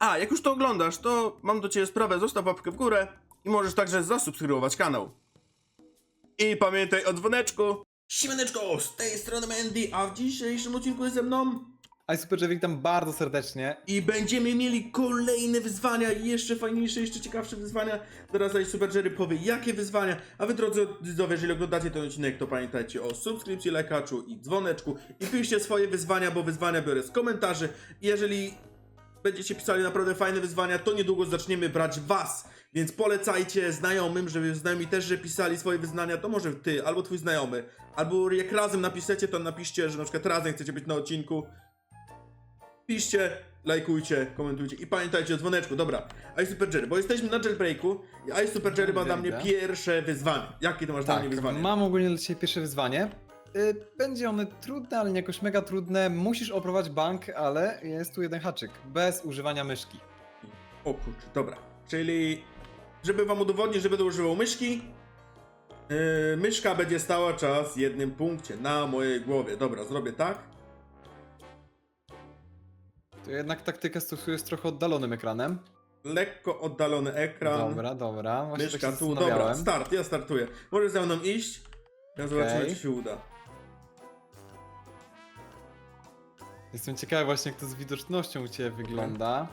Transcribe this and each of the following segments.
A, jak już to oglądasz, to mam do ciebie sprawę, zostaw łapkę w górę i możesz także zasubskrybować kanał. I pamiętaj o dzwoneczku. Siemaneczko, z tej strony Mandy, a w dzisiejszym odcinku jest ze mną A super, że witam bardzo serdecznie. i będziemy mieli kolejne wyzwania, jeszcze fajniejsze, jeszcze ciekawsze wyzwania. Zaraz tutaj Super Jerry powie, jakie wyzwania. A wy drodzy widzowie, jeżeli oglądacie ten odcinek, to pamiętajcie o subskrypcji, lajkaczu i dzwoneczku. I piszcie swoje wyzwania, bo wyzwania biorę z komentarzy. I jeżeli będziecie pisali naprawdę fajne wyzwania, to niedługo zaczniemy brać was. Więc polecajcie znajomym, żeby znajomi też, że pisali swoje wyznania, to może ty, albo twój znajomy. Albo jak razem napiszecie, to napiszcie, że na przykład razem chcecie być na odcinku. Piszcie, lajkujcie, komentujcie i pamiętajcie o dzwoneczku. Dobra, Ice Super Jerry, bo jesteśmy na jailbreaku i Ice Super Jerry ma dla mnie pierwsze wyzwanie. Jakie to masz dla Tak, mnie wyzwanie? mam ogólnie dla Ciebie pierwsze wyzwanie. Y, Będzie one trudne, ale nie jakoś mega trudne. Musisz oprowadzić bank, ale jest tu jeden haczyk. Bez używania myszki. O kurczę, dobra. Czyli, żeby wam udowodnić, że będę używał myszki, yy, myszka będzie stała czas w jednym punkcie na mojej głowie. Dobra, zrobię tak. To jednak taktykę stosuję z trochę oddalonym ekranem. Lekko oddalony ekran. Dobra, dobra. Właśnie tak Myszka się tu, dobra, start, ja startuję. Możesz za mną iść. Ja zobaczymy, czy się uda. Jestem ciekawy właśnie, jak to z widocznością u Ciebie wygląda.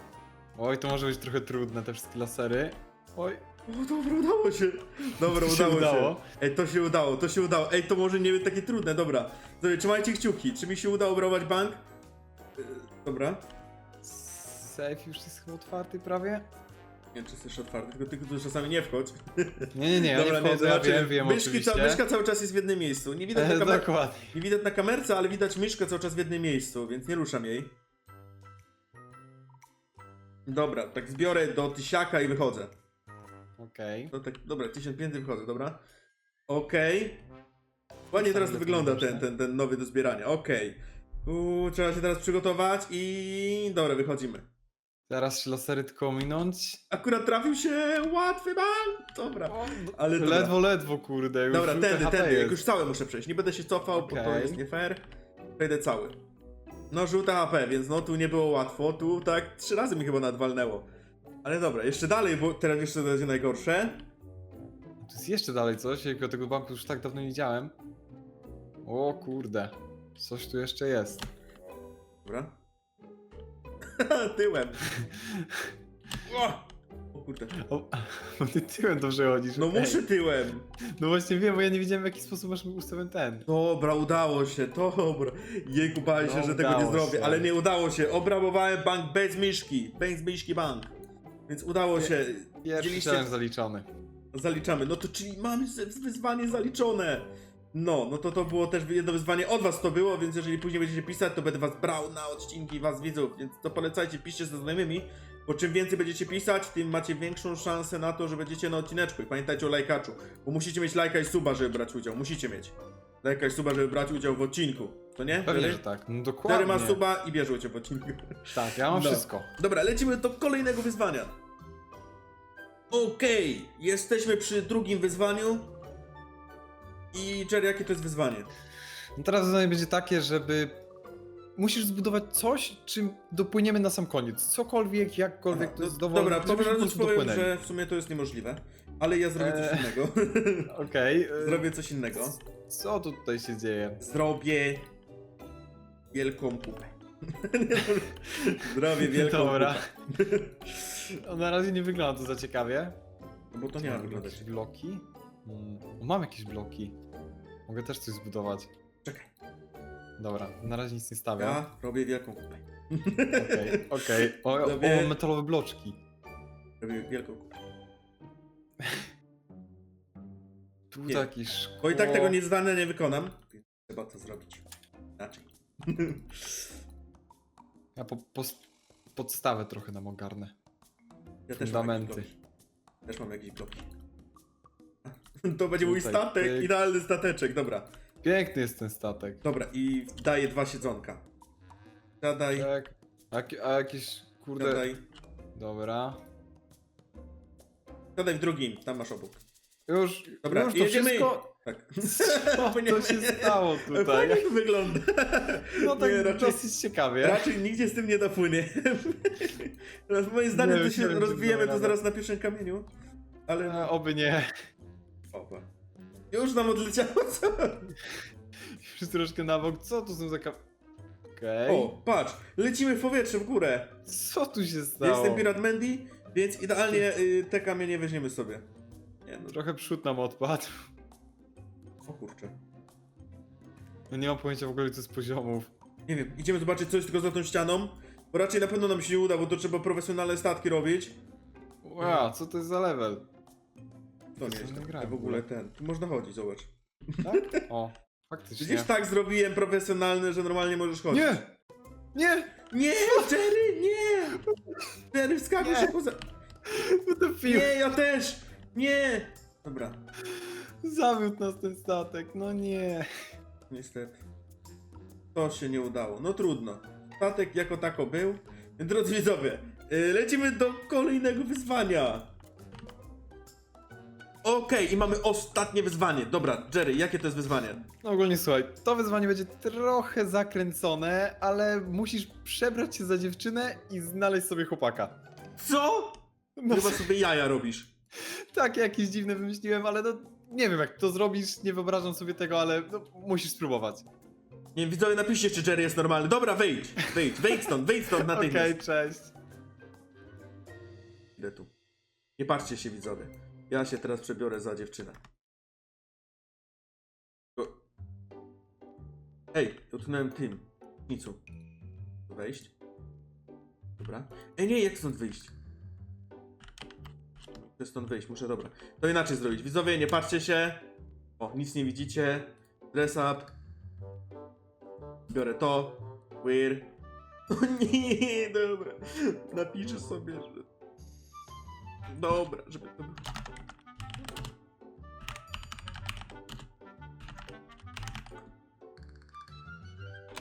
Oj, to może być trochę trudne, te wszystkie lasery. Oj, O, dobra, udało się. Dobra, To się udało się. Ej, to się udało, to się udało. Ej, to może nie być takie trudne, dobra. Dobra, trzymajcie kciuki. Czy mi się udało obrabować bank? Yy, Dobra. safe już jest chyba otwarty prawie? Nie wiem, czy jest jeszcze otwarty, tylko ty czasami nie wchodź. Nie, nie, nie, ja Dobra, nie wchodzę, ja wiem, wiem myszki, oczywiście. ca- myszka cały czas jest w jednym miejscu. Nie widać, na E, kamer- dokładnie. nie widać na kamerce, ale widać myszkę cały czas w jednym miejscu, więc nie ruszam jej. Dobra, tak zbiorę do tysiaka i wychodzę. Okej. No tak, dobra, 1500 wychodzę, dobra. Okej. Ładnie teraz to wygląda ten, ten, ten nowy do zbierania, okej. Uuu, Trzeba się teraz przygotować i... Dobra, wychodzimy. Teraz się lasery tylko ominąć. Akurat trafił się łatwy bank! Dobra. Ale dobra. ledwo, ledwo, kurde. Już Dobra, żółte tędy, HP tędy, jest. jak już cały muszę przejść. Nie będę się cofał, bo to Okej. jest nie fair. Przejdę cały. No, żółte HP, więc no tu nie było łatwo. Tu tak trzy razy mi chyba nadwalnęło. Ale dobra, jeszcze dalej, bo teraz jeszcze to będzie najgorsze. Tu jest jeszcze dalej coś, jakiego tego banku już tak dawno nie widziałem. O kurde. Coś tu jeszcze jest. Dobra. Tyłem. O! o kurde. O, bo ty tyłem dobrze chodzisz. No muszę tyłem. No właśnie wiem, bo ja nie wiedziałem w jaki sposób masz ustawiony ten. Dobra, udało się, dobra. Jejku, bałem się, No, że tego nie udało zrobię, się. ale nie udało się. Obrabowałem bank bez myszki. Bez myszki bank. Więc udało się. Pierwszy Dzieliście- zaliczony. Zaliczamy. No to czyli mamy z- wyzwanie zaliczone. No, no to to było też jedno wyzwanie od was to było, więc jeżeli później będziecie pisać, to będę was brał na odcinki was widzów, więc to polecajcie, piszcie ze znajomymi, bo czym więcej będziecie pisać, tym macie większą szansę na to, że będziecie na odcineczku i pamiętajcie o lajkaczu, bo musicie mieć lajka i suba, żeby brać udział, musicie mieć. Lajka i suba, żeby brać udział w odcinku, to nie? Pewnie, że tak. No dokładnie. ma suba i bierze udział w odcinku. Tak, ja mam No. wszystko. Dobra, lecimy do kolejnego wyzwania. Okej, jesteśmy przy drugim wyzwaniu. I Jerry, jakie to jest wyzwanie? No teraz zadanie będzie takie, żeby... Musisz zbudować coś, czym dopłyniemy na sam koniec. Cokolwiek, jakkolwiek, Aha, to jest no, dowolne. Dobra, żebyśmy no prostu powiem, dopłynęli. że w sumie to jest niemożliwe. Ale ja zrobię coś Eee. innego. Okej. e, zrobię coś innego. Co tu tutaj się dzieje? Zrobię wielką kupę. zrobię wielką Dobra. kupę. No, na razie nie wygląda to za ciekawie. No bo to nie ma wyglądać. Bloki? Mm, mam jakieś bloki. Mogę też coś zbudować. Czekaj, Dobra, na razie nic nie stawiam. ja robię wielką kupę. Okej, okej. O, o, metalowe bloczki. Robię wielką kupę. Tu Nie. jakieś szkło. Bo i tak tego nie zdane nie wykonam. Trzeba to zrobić. Inaczej. Ja po, pos- podstawę trochę nam ogarnę. Ja też mam Fundamenty. jakieś bloki. Też mam jakieś bloki. To będzie mój Tutaj statek, pyk. idealny stateczek, dobra. Piękny jest ten statek. Dobra, i daję dwa siedzonka. Zadaj, Tak. A, jak- a jakieś, kurde... Dobra. Zadaj w drugim, tam masz obok. Już, Dobra, już to jedziemy. wszystko... Tak. Co to się stało tutaj? Fajnie to wygląda. No tak Nie, raczej- dosyć ciekawie. Raczej nigdzie z tym nie dopłynie. Teraz moim zdaniem Nie, to się rozbijemy to zaraz na pierwszym kamieniu. Ale A, no, oby nie. Opa. Już nam odleciało co? Już troszkę na bok. Co tu są za ka... Okej. O, patrz, lecimy w powietrze w górę. Co tu się stało? jestem Pirat Mandy, więc idealnie y, te kamienie weźmiemy sobie. Nie no, Trochę przód nam odpadł. o kurczę. No nie mam pojęcia w ogóle co z poziomów. Nie wiem, idziemy zobaczyć coś tylko za tą ścianą. Bo raczej na pewno nam się nie uda, bo to trzeba profesjonalne statki robić. Wow, co to jest za level? To nie jest tak, w ogóle ten. Tu można chodzić, zobacz. Tak? O, faktycznie. Widzisz, tak zrobiłem profesjonalny, że normalnie możesz chodzić. Nie! Nie! Nie, Jerry, nie! Jerry, wskakuj Nie. się poza... Utopił! Nie, ja też! Nie! Dobra, Zawiódł nas ten statek, no nie. niestety. To się nie udało. No trudno. Statek jako tako był. Drodzy widzowie, yy, lecimy do kolejnego wyzwania. Okej, i mamy ostatnie wyzwanie. Dobra, Jerry, jakie to jest wyzwanie? No ogólnie słuchaj, to wyzwanie będzie trochę zakręcone, ale musisz przebrać się za dziewczynę i znaleźć sobie chłopaka. Co? No, Chyba sobie jaja robisz. tak, jakieś dziwne wymyśliłem, ale no nie wiem jak to zrobisz, nie wyobrażam sobie tego, ale no, musisz spróbować. Nie wiem, widzowie, napiszcie, czy Jerry jest normalny. Dobra, wyjdź, wyjdź, wyjdź stąd, wyjdź stąd Okej, natychmiast. cześć. Idę tu. Nie patrzcie się, widzowie. Ja się teraz przebiorę za dziewczynę. Ej, utknąłem tym. Nicu. Wejść. Dobra. Ej, nie, jak stąd wyjść? Muszę stąd wyjść, muszę, dobra. To inaczej zrobić. Widzowie, nie patrzcie się. O, nic nie widzicie. Dress up. Biorę to. Weird. O nie, dobra. Napiszę sobie, że... Dobra, żeby to było.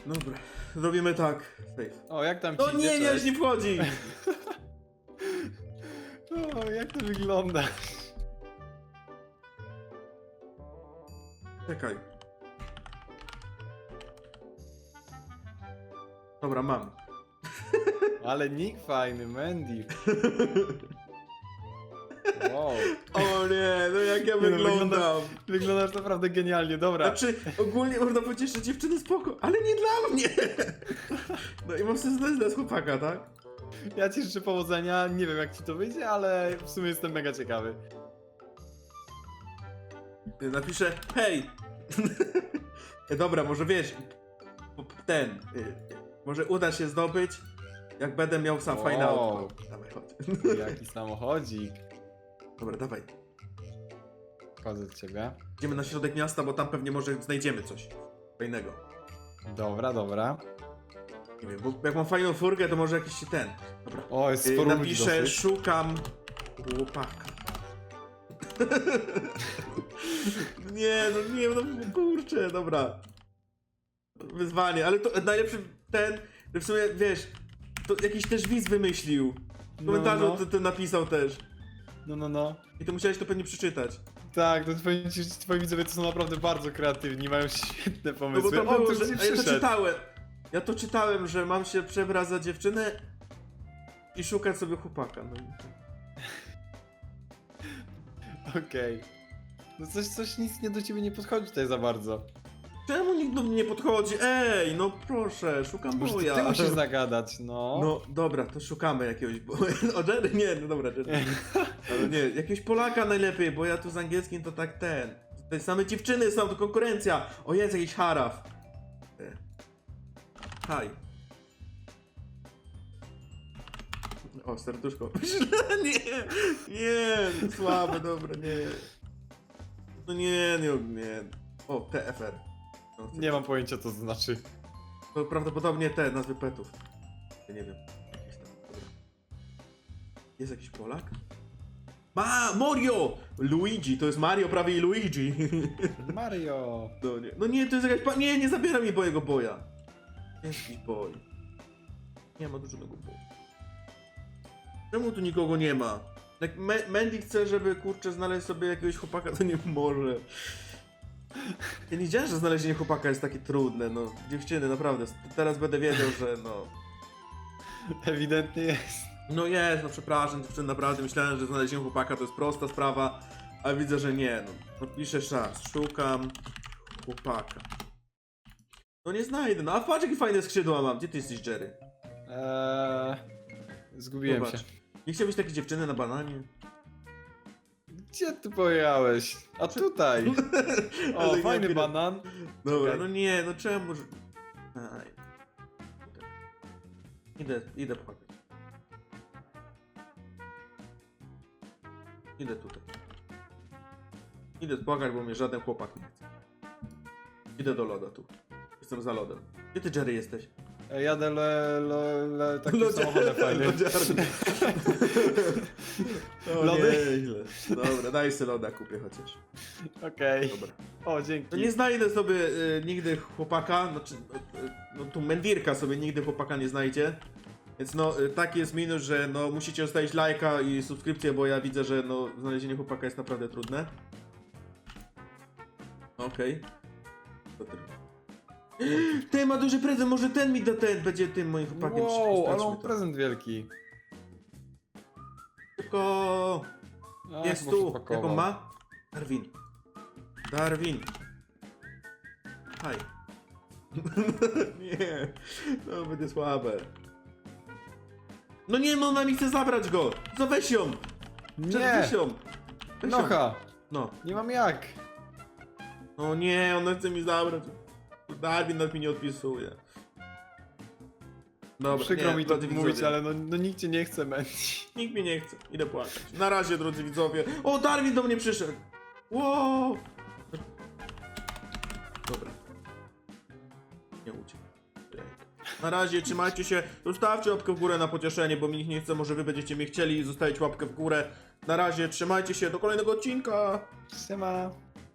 Dobra, robimy tak. Safe. O, jak tam ci No idzie, nie, nie, cześć? nie wchodzi! O, jak to wygląda? Czekaj. Dobra, mam. Ale nick fajny, Mandy. Wow. O nie, jak ja no, wygląda- wyglądam. Wyglądasz naprawdę genialnie, dobra. Znaczy, ogólnie można powiedzieć, że dziewczyny spoko, ale nie dla mnie! No i mam sobie znaleźć chłopaka, tak? Ja ci życzę powodzenia, nie wiem jak ci to wyjdzie, ale w sumie jestem mega ciekawy. Napiszę, hej! Dobra, może wiesz, ten, y, może uda się zdobyć, jak będę miał sam fajne Wow. autko. Dawaj, chodź. Jaki samochodzik. Dobra, dawaj. Chodzę do ciebie. Idziemy na środek miasta, bo tam pewnie może znajdziemy coś fajnego. Dobra, dobra. Nie wiem, bo jak mam fajną furgę, to może jakiś ten. Dobra. O, jest Y, sporo ludzi napiszę, dosyć. szukam chłopaka. nie, no nie, no kurczę, dobra. Wyzwanie, ale to najlepszy ten, że w sumie, wiesz, to jakiś też widz wymyślił. W No, komentarzu no. To, to napisał też. No, no, no. I ty musiałeś to pewnie przeczytać. Tak, to powiem ci, twoi widzowie to są naprawdę bardzo kreatywni, mają świetne No pomysły. bo to On było, że, a ja to przyszedł. czytałem. Ja to czytałem, że mam się przebrać za dziewczynę i szukać sobie chłopaka. No. Okej. No coś, coś nic nie do ciebie nie podchodzi tutaj za bardzo. Czemu nikt do mnie nie podchodzi? Ej, no proszę, szukam Może boja. ty musisz zagadać, no. No dobra, to szukamy jakiegoś boja. O, Jerry? Nie, no dobra, Jerry. Ale nie, jakiegoś Polaka najlepiej, bo ja tu z angielskim to tak ten. Tutaj same dziewczyny są, to konkurencja. O, jest jakiś haraf. E. Haj. O, serduszko. nie, nie, słabe, dobra, nie. No nie, nie, nie. O, TFR. No, Nie mam pojęcia co to znaczy. to prawdopodobnie te nazwy petów. Ja nie wiem. Jakieś tam, dobra. Jest jakiś Polak? Ma! Mario! Luigi, to jest Mario prawie i Luigi. Mario! No nie, no nie to jest jakaś pa... Nie, nie zabieram mi mojego boja. Jest jakiś boj. Nie ma dużego boja. Czemu tu nikogo nie ma? Jak Me- Mandy chce, żeby kurczę znaleźć sobie jakiegoś chłopaka, to nie może. Ja nie wiedziałem, że znalezienie chłopaka jest takie trudne, no. Dziewczyny, naprawdę, teraz będę wiedział, że no... Ewidentnie jest. No jest, no przepraszam, dziewczyny, naprawdę myślałem, że znalezienie chłopaka to jest prosta sprawa, a widzę, że nie, no. No piszę raz, szukam chłopaka. No nie znajdę, no a patrz jakie fajne skrzydła mam, gdzie ty jesteś, Jerry? Eee, zgubiłem Zobacz. się. Nie chciałbyś takiej dziewczyny na bananie? Gdzie ty pojechałeś? A tutaj. O, Ale fajny nie, banan. Dobra, no nie, no czemu, że... Aj. Idę, idę płakać. Idę tutaj. Idę płakać, bo mnie żaden chłopak nie chce. Idę do loda tu. Jestem za lodem. Gdzie ty, Jerry, jesteś? E, Jadę le, le, le, takim samochodem fajnym. lodziarny. O, Lody? nieźle. Dobra, daj sobie loda, kupię chociaż. Okej. Dobra. O, dzięki. No nie znajdę sobie y, nigdy chłopaka, znaczy, y, y, no tu Mendirka sobie nigdy chłopaka nie znajdzie. Więc no, y, taki jest minus, że no musicie zostawić lajka i subskrypcję, bo ja widzę, że no znalezienie chłopaka jest naprawdę trudne. Okej. Robisz? Ten ma duży prezent, może ten mi da ten, będzie tym moim chłopakiem. Wow, ale mam to. prezent wielki. Tylko A, jest chyba tu. spakował. Jak on ma? Darwin. Darwin. Haj. nie, to będzie słabe. No nie, no ona mi chce zabrać go. No weź ją. Nie! Weź ją. Weź ją. Nocha! No. Nie mam jak. No nie, ona chce mi zabrać. Darwin nawet mi nie odpisuje. Dobra, Przykro nie, mi to drodzy mówić, widzowie. ale no, no nikt cię nie chce męczyć. Nikt mnie nie chce. Idę płakać. Na razie, drodzy widzowie. O, Darwin do mnie przyszedł. Wow. Dobra. Nie uciekł. Na razie, trzymajcie się. Zostawcie łapkę w górę na pocieszenie, bo mi nikt nie chce. Może wy będziecie mnie chcieli. Zostawić łapkę w górę. Na razie, trzymajcie się. Do kolejnego odcinka. Siema.